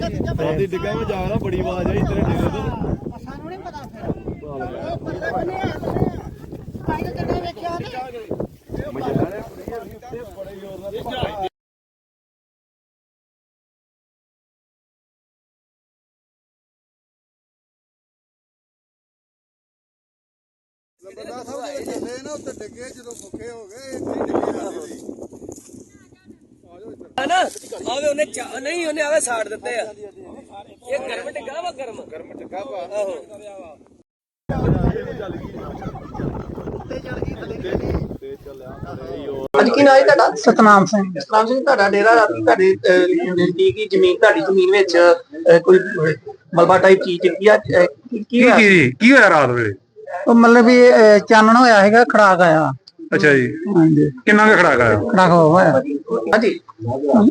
ਦਾਦੀ ਡਿੱਗਾ ਮੈਂ ਜਾ ਰਿਹਾ ਬੜੀ ਆਵਾਜ਼ ਆਈ, ਤੇਰੇ ਡੇਰੇ ਤੋਂ। ਸਾਨੂੰ ਨਹੀਂ ਪਤਾ ਫਿਰ ਉਹ ਪੱਲੇ ਬੰਨੇ ਆ ਕਾਈ ਦਾ ਕਿਹੜਾ ਵੇਖਿਆ ਤੇ ਮਜਾਰੇ ਕੁੜੀਆਂ ਉੱਤੇ ਬੜੇ ਜ਼ੋਰ ਨਾਲ ਬੰਦਾ ਸਾਹਿਬ ਜਿਹੜੇ ਚੱਲੇ ਨਾ ਉੱਤੇ ਡਿੱਗੇ ਜਦੋਂ ਮੁੱਕੇ ਹੋ ਗਏ, ਇੱਥੇ ਹੀ ਡਿੱਗੇ ਜਾਂਦੇ ਸੀ ਨਾ ਆਵੇ ਉਹਨੇ ਚਾ- ਨਹੀਂ ਉਹਨੇ ਆਵੇ ਸਾੜ ਦਿੱਤੇ ਆ। ਇਹ ਗਰਮ ਟਿੱਗਾ ਵਾ ਗਰਮ ਗਰਮ ਟਿੱਗਾ ਵਾ। ਆਹੋ। ਅੱਜ ਕੀ ਨਾਂ ਹੈ ਤੁਹਾਡਾ? ਸਤਨਾਮ ਸਿੰਘ। ਸਤਨਾਮ ਸਿੰਘ ਤੁਹਾਡਾ ਡੇਰਾ ਰਾਤੀ ਤੁਹਾਡੇ ਅਹ, ਨਜ਼ਦੀਕ ਹੀ ਜ਼ਮੀਨ ਤੁਹਾਡੀ ਜ਼ਮੀਨ ਵਿੱਚ ਅਹ, ਕੋਈ ਮਲਬਾ ਟਾਈਪ ਚੀਜ਼ ਡਿੱਗੀ ਆ ਅਹ, ਕੀ ਕੀ ਹੋਇਆ? ਕੀ ਕੀ ਹੋਇਆ ਰਾਤ ਵੇਲੇ? ਉਹ ਮਤਲਬ ਵੀ ਇਹ ਚਾਨਣ ਹੋਇਆ ਹੈਗਾ ਖੜਾਕ ਆਇਆ। ਅੱਛਾ ਜੀ। ਹਾਂਜੀ। ਕਿੰਨਾ ਕੁ ਖੜਾ ਗਿਆ ਖੜਾਕ ਹੋਇਆ। ਹਾਂਜੀ।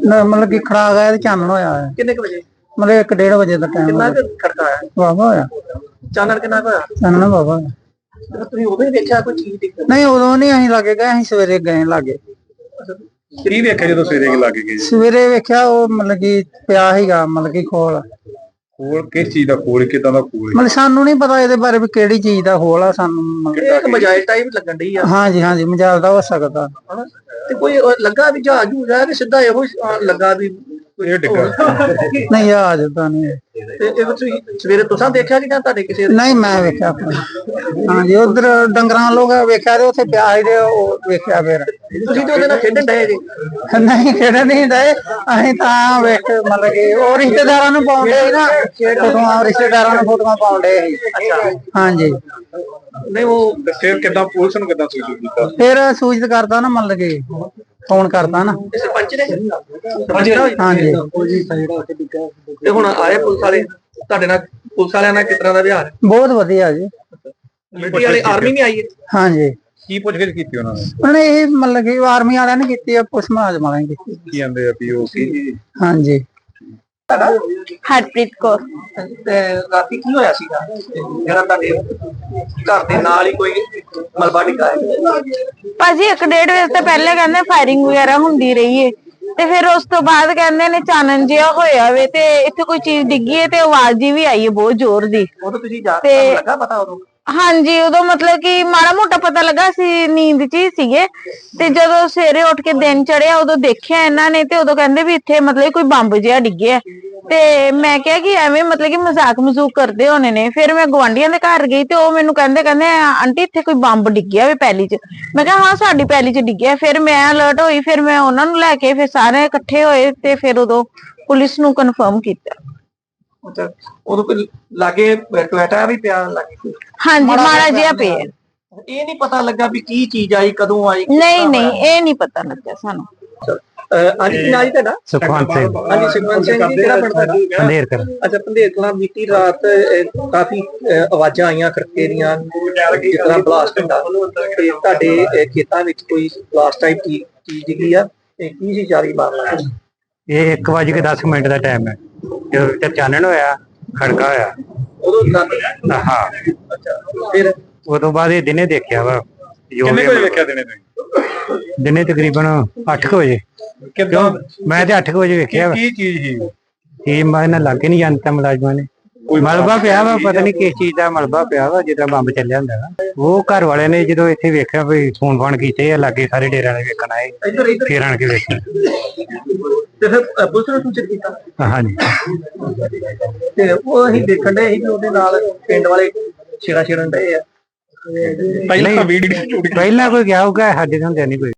ਨ- ਮਤਲਬ ਕਿ ਖੜਾਕ ਆਇਆ ਤੇ ਚਾਨਣ ਹੋਇਆ ਹੈ ਕਿੰਨੇ ਕੁ ਵਜੇ? ਮਤਲਬ 1:30 ਵਜੇ ਦਾ ਟਾਈਮ ਕਿੰਨਾ ਕੁ ਖੜਕਾ ਆਇਆ? ਵਾਵਾ ਹੋਇਆ। ਚਾਨਣ ਕਿੰਨਾ ਕੁ ਹੋਇਆ? ਚਾਨਣ ਵਾਵਾ ਹੋਇਆ। ਤੁਸੀਂ ਉਦੋਂ ਹੀ ਵੇਖਿਆ ਕੋਈ ਚੀਜ਼ ਡਿੱਗ ਨਹੀਂ ਉਦੋਂ ਨਹੀਂ ਅਸੀਂ ਲਾਗੇ ਗਏ ਅਸੀਂ ਸਵੇਰੇ ਗਏ ਲਾਗੇ। ਕੀ ਵੇਖਿਆ ਜਦੋਂ ਸਵੇਰੇ ਲੱਗ ਗਈ ਸਵੇਰੇ ਵੇਖਿਆ ਉਹ ਮਤਲਬ ਕਿ ਪਿਆ ਸੀਗਾ ਮਤਲਬ ਕਿ ਖੋਲ। ਖੋਲ ਕਿਸ ਚੀਜ਼ ਦਾ ਖੋਲ ਕਿਦਾਂ ਦਾ ਖੋਲ? ਮਤਲਬ ਸਾਨੂੰ ਨਹੀਂ ਪਤਾ ਇਹਦੇ ਬਾਰੇ ਵੀ ਕਿਹੜੀ ਚੀਜ਼ ਦਾ ਖੋਲ ਆ ਸਾਨੂੰ ਮਤਲਬ ਇੱਕ ਮਜਾਇਲ ਟਾਈਪ ਲੱਗਣ ਡਈ ਆ। ਹਾਂਜੀ ਹਾਂਜੀ ਮਜਾਲ ਦਾ ਹੋ ਸਕਦਾ। ਹਨਾ? ਤੇ ਕੋਈ ਉਹ ਲੱਗਾ ਵੀ ਜਹਾਜ਼ ਜੂਜ ਆ ਕਿ ਸਿੱਧਾ ਇਹੋ ਹੀ, ਅਹ, ਲੱਗਾ ਵੀ ਇਹ ਡਿੱਗਾ। ਨਹੀਂ ਆ ਜਦਾ ਨਹੀਂ। ਤੇ ਇਹ ਤੁਸੀਂ ਸਵੇਰੇ ਤੁਸੀਂ ਦੇਖਿਆ ਕਿ ਜਾਂ ਤੁਹਾਡੇ ਕਿਸੇ ਨਹੀਂ ਮੈਂ ਵੇਖਿਆ ਆਪਣਾ। ਹਾਂਜੀ ਉਧਰ ਡੰਗਰਾਂ ਲੋਕ ਵੇਖਿਆ ਤੇ ਉੱਥੇ ਪਿਆ ਸੀ ਤੇ ਉਹ ਵੇਖਿਆ ਫਿਰ। ਤੁਸੀਂ ਤੇ ਉਹਦੇ ਨਾਲ ਖੇਡਣ ਡਏ ਜੀ? ਨਹੀਂ ਕਿਹੜੇ ਨਹੀਂ ਦੇ ਅਸੀਂ ਤਾਂ ਵੇਖ ਕੇ ਮਤਲਬ ਕਿ ਉਹ ਰਿਸ਼ਤੇਦਾਰਾਂ ਨੂੰ ਪਾਉਂਦੇ ਸੀ ਨਾ। ਫੋਟੋਆਂ ਰਿਸ਼ਤੇਦਾਰਾਂ ਨੂੰ ਫੋਟੋਆਂ ਪਾਉਂਦੇ ਸੀ। ਹਾਂਜੀ। ਨਹੀਂ ਉਹ ਫਿਰ ਕਿਦਾਂ ਪੁਲਿਸ ਨੂੰ ਕਿਦਾਂ ਸੂਚਿਤ ਕੀਤਾ? ਫਿਰ ਸੂਚਿਤ ਕਰਦਾ ਨਾ ਮਤਲਬ ਕਿ। ਫੋਨ ਕਰਦਾ ਨਾ। ਸਰਪੰਚ ਨੇ ਸਰਪੰਚ ਨੇ ਹਾਂਜੀ। ਤੇ ਹੁਣ ਆਏ ਪੁਲਿਸ ਵਾਲੇ। ਤੁਹਾਡੇ ਨਾਲ ਪੁਲਿਸ ਵਾਲਿਆਂ ਨਾਲ ਕਿਸ ਤਰ੍ਹਾਂ ਦਾ ਵਿਹਾਰ? ਬਹੁਤ ਵਧੀਆ ਜੀ। ਮਿਲਟਰੀ ਵਾਲੇ ਆਰਮੀ ਵੀ ਆਈ ਹੈ ਹਾਂਜੀ। ਕੀ ਪੁੱਛਗਿੱਛ ਕੀਤੀ ਉਹਨਾਂ ਨੇ? ਉਹਨੇ ਇਹ ਮਤਲਬ ਕਿ ਆਰਮੀ ਵਾਲਿਆਂ ਨੇ ਕੀਤੀ ਆ ਪੁਲਿਸ ਮੁਲਾਜ਼ਮ ਵਾਲਿਆਂ ਨੇ ਕੀਤੀ ਕੀ ਕਹਿੰਦੇ ਆ ਵੀ ਉਹ ਕੀ ਹਾਂਜੀ। ਹਰਪ੍ਰੀਤ ਕੌਰ। ਤੇ ਰਾਤੀ ਕੀ ਹੋਇਆ ਸੀਗਾ? ਜਿਹੜਾ ਤੁਹਾਡੇ ਘਰ ਦੇ ਨਾਲ ਹੀ ਕੋਈ ਮਲਬਾ ਡਿੱਗਾ ਹੈ? ਭਾਜੀ ਇੱਕ ਡੇਢ ਵਜੇ ਤੋਂ ਪਹਿਲੇ ਕਹਿੰਦੇ ਫਾਇਰਿੰਗ ਵਗੈਰਾ ਹੁੰਦੀ ਰਹੀ ਏ। ਤੇ ਫਿਰ ਉਸ ਤੋਂ ਬਾਅਦ ਕਹਿੰਦੇ ਨੇ ਚਾਨਣ ਜਿਹਾ ਹੋਇਆ ਵੇ ਤੇ ਇੱਥੇ ਕੋਈ ਚੀਜ਼ ਡਿੱਗੀ ਏ ਤੇ ਆਵਾਜ਼ ਜੀ ਵੀ ਆਈ ਏ ਬਹੁਤ ਜ਼ੋਰ ਦੀ। ਉਦੋਂ ਤੁਸੀਂ ਜਾ ਤੇ- ਲੱਗਾ ਪਤਾ ਉਦੋਂ? ਹਾਂਜੀ, ਉਦੋਂ ਮਤਲਬ ਕਿ ਮਾੜਾ ਮੋਟਾ ਪਤਾ ਲੱਗਾ ਸੀ ਨੀਂਦ 'ਚ ਹੀ ਸੀਗੇ। ਤੇ ਜਦੋਂ ਸਵੇਰੇ ਉੱਠ ਕੇ ਦਿਨ ਚੜਿਆ ਉਦੋਂ ਦੇਖਿਆ ਇਹਨਾਂ ਨੇ ਤੇ ਉਦੋਂ ਕਹਿੰਦੇ ਵੀ ਇੱਥੇ ਮਤਲਬ ਕੋਈ ਬੰਬ ਜਿਹਾ ਡਿੱਗਿਆ ਤੇ ਮੈਂ ਕਿਹਾ ਕਿ ਐਵੇਂ ਮਤਲਬ ਕਿ ਮਜ਼ਾਕ ਮਜ਼ੂਕ ਕਰਦੇ ਹੋਣੇ ਨੇ। ਫਿਰ ਮੈਂ ਗਵਾਂਢੀਆਂ ਦੇ ਘਰ ਗਈ ਤੇ ਉਹ ਮੈਨੂੰ ਕਹਿੰਦੇ ਕਹਿੰਦੇ, ਆਂਟੀ, ਇੱਥੇ ਕੋਈ ਬੰਬ ਡਿੱਗਿਆ ਵੇ ਪੈਲੀ 'ਚ। ਮੈਂ ਕਿਹਾ, ਹਾਂ, ਸਾਡੀ ਪੈਲੀ 'ਚ ਡਿੱਗਿਆ। ਫਿਰ ਮੈਂ ਅਲਰਟ ਹੋਈ, ਫਿਰ ਮੈਂ ਉਹਨਾਂ ਨੂੰ ਲੈ ਕੇ ਫਿਰ ਸਾਰੇ ਇਕੱਠੇ ਹੋਏ ਤੇ ਫਿਰ ਉਦੋਂ ਪੁਲਿਸ ਨੂੰ ਕਨਫਰਮ ਕੀਤਾ। ਅੱਛਾ ਉਦੋਂ ਕੋਈ ਲਾਗੇ ਟੋਇਟਾ ਵੀ ਪਿਆ ਲਾਗੇ ਕੋਈ। ਹਾਂਜੀ ਮਾੜਾ ਜਿਹਾ ਪਿਆ। ਇਹ ਨਹੀਂ ਪਤਾ ਲੱਗਾ ਵੀ ਕੀ ਚੀਜ਼ ਆਈ ਕਦੋਂ ਆਈ ਕਿਸ ਨਹੀਂ ਤਰ੍ਹਾਂ ਨਹੀਂ ਇਹ ਨਹੀਂ ਪਤਾ ਲੱਗਿਆ ਸਾਨੂੰ। ਅਹ ਅੱਜ ਕੀ ਨਾਂ ਜੀ ਤੁਹਾਡਾ? ਸੁਖਵੰਤ ਸਿੰਘ। ਹਾਂਜੀ ਸੁਖਵੰਤ ਸਿੰਘ ਜੀ ਕਿਹੜਾ ਪਿੰਡ ਤੁਹਾਡਾ? ਅੰਧੇਰ ਕਰ ਅੱਛਾ ਪੰਧੇਰ ਕਲਾਂ ਬੀਤੀ ਰਾਤ ਅਹ, ਕਾਫੀ ਅਹ, ਆਵਾਜ਼ਾਂ ਆਈਆਂ ਖੜਕੇ ਦੀਆਂ ਜਿਸ ਤਰ੍ਹਾਂ ਬਲਾਸਟ ਹੁੰਦਾ। ਤੇ ਤੁਹਾਡੇ ਅਹ, ਖੇਤਾਂ ਵਿੱਚ ਕੋਈ ਬਲਾਸਟ ਟਾਈਪ ਚੀਜ਼ ਡਿੱਗੀ ਆ? ਤੇ ਕੀ ਸੀ ਜਾਰੀ ਮਾਮਲਾ? ਇਹ 1 ਵਜੇ ਕੇ 10 ਮਿੰਟ ਦਾ ਟਾਈਮ ਹੈ। ਜਦੋਂ ਤੇ ਚਾਨਣ ਹੋਇਆ ਖੜਕਾ ਹੋਇਆ। ਉਦੋਂ ਰਾਤੀ ਹਾਂ। ਅੱਛਾ ਫਿਰ? ਉਦੋਂ ਬਾਅਦ ਇਹ ਦਿਨੇ ਦੇਖਿਆ ਵਾ ਜੋ ਕਿੰਨੇ ਵੀ ਕੋਈ ਵੇਖਿਆ ਦਿਨੇ ਤੁਸੀਂ? ਦਿਨੇ ਤਕਰੀਬਨ 8 ਵਜੇ। ਕਿਦਾਂ? ਮੈਂ ਤੇ 8 ਵਜੇ ਵੇਖਿਆ ਵਾ। ਕੀ ਚੀਜ਼ ਸੀ? ਇਹ ਮੈਂ ਨਾ ਲੱਗੇ ਨਹੀਂ ਜਾਂਦਾ ਮੁਲਾਜ਼ਮਾਂ ਨੇ। ਮਲਬਾ ਪਿਆ ਵਾ ਪਤਾ ਨਹੀਂ ਕਿਸ ਚੀਜ਼ ਦਾ ਮਲਬਾ ਪਿਆ ਵਾ ਜਿੱਦਾਂ ਬੰਬ ਚੱਲਿਆ ਹੁੰਦਾ ਵਾ। ਉਹ ਘਰ ਵਾਲਿਆਂ ਨੇ ਜਦੋਂ ਇੱਥੇ ਵੇਖਿਆ ਵੀ ਫੋਨ ਫਾਨ ਕੀਤੇ ਆ ਲਾਗੇ ਸਾਰੇ ਡੇਰਿਆਂ ਨੇ ਵੇਖਣ ਆਏ ਫੇਰ ਆਣ ਕੇ ਵੇਖਿਆ। ਤੇ ਫਿਰ ਪੁਲਿਸ ਨੂੰ ਸੂਚਿਤ ਕੀਤਾ? ਹਾਂਜੀ। ਤੇ ਉਹ ਅਸੀਂ ਦੇਖਣ ਦੇ ਸੀ ਵੀ ਉਹਦੇ ਨਾਲ ਪਿੰਡ ਵਾਲੇ ਛੇੜਾ ਛੇੜਨ ਡਏ ਆ। ਪਹਿਲਾਂ ਤਾਂ ਵੀਡੀਓ ਪਹਿਲਾਂ ਕੋਈ ਗਿਆ ਹੋਊਗਾ ਸਾਡੇ ਹੁੰਦੇ ਨਹੀਂ ਕੋਈ।